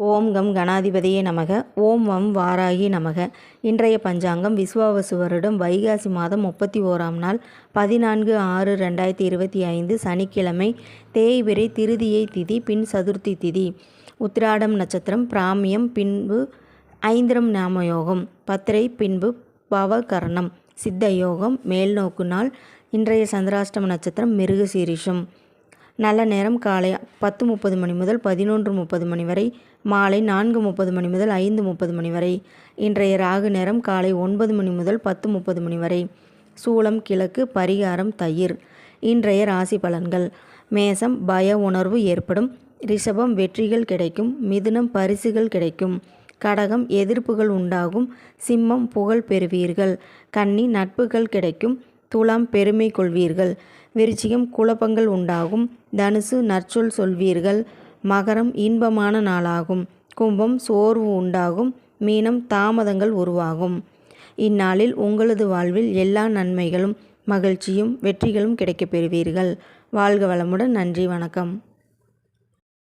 ஓம் come கணாதிபதியே நமக. ஓம் வம் வாராகி நமக. இன்றைய பஞ்சாங்கம் விஸ்வாவசு வருடம் வைகாசி மாதம் முப்பத்தி ஓராம் நாள் பதினான்கு ஆறு ரெண்டாயிரத்தி இருபத்தி ஐந்து சனிக்கிழமை தேய்பிரை திருதியை திதி பின் சதுர்த்தி திதி. உத்திராடம் நட்சத்திரம் பிராமியம் பின்பு ஐந்திரம் நாமயோகம். பத்திரை பின்பு பவகர்ணம். சித்த யோகம் மேல்நோக்கு நாள். இன்றைய சந்திராஷ்டம நட்சத்திரம் மிருகசீரிஷம். நல்ல நேரம் காலை பத்து முப்பது மணி முதல் பதினொன்று முப்பது மணி வரை மாலை நான்கு முப்பது மணி முதல் ஐந்து முப்பது மணி வரை இன்றைய ராகு நேரம் காலை ஒன்பது மணி முதல் பத்து முப்பது மணி வரை. சூளம் கிழக்கு பரிகாரம் தயிர். இன்றைய ராசி பலன்கள். மேசம் பய உணர்வு ஏற்படும். ரிஷபம் வெற்றிகள் கிடைக்கும். மிதுனம் பரிசுகள் கிடைக்கும். கடகம் எதிர்ப்புகள் உண்டாகும். சிம்மம் புகழ் பெறுவீர்கள். கன்னி நட்புகள் கிடைக்கும். துலாம் பெருமை கொள்வீர்கள். விருச்சிகம் குழப்பங்கள் உண்டாகும். தனுசு நற்சொல் சொல்வீர்கள். மகரம் இன்பமான நாளாகும். கும்பம் சோர்வு உண்டாகும். மீனம் தாமதங்கள் உருவாகும். இந்நாளில் உங்களது வாழ்வில் எல்லா நன்மைகளும் மகிழ்ச்சியும் வெற்றிகளும் கிடைக்கப் பெறுவீர்கள். வாழ்க வளமுடன். நன்றி வணக்கம்.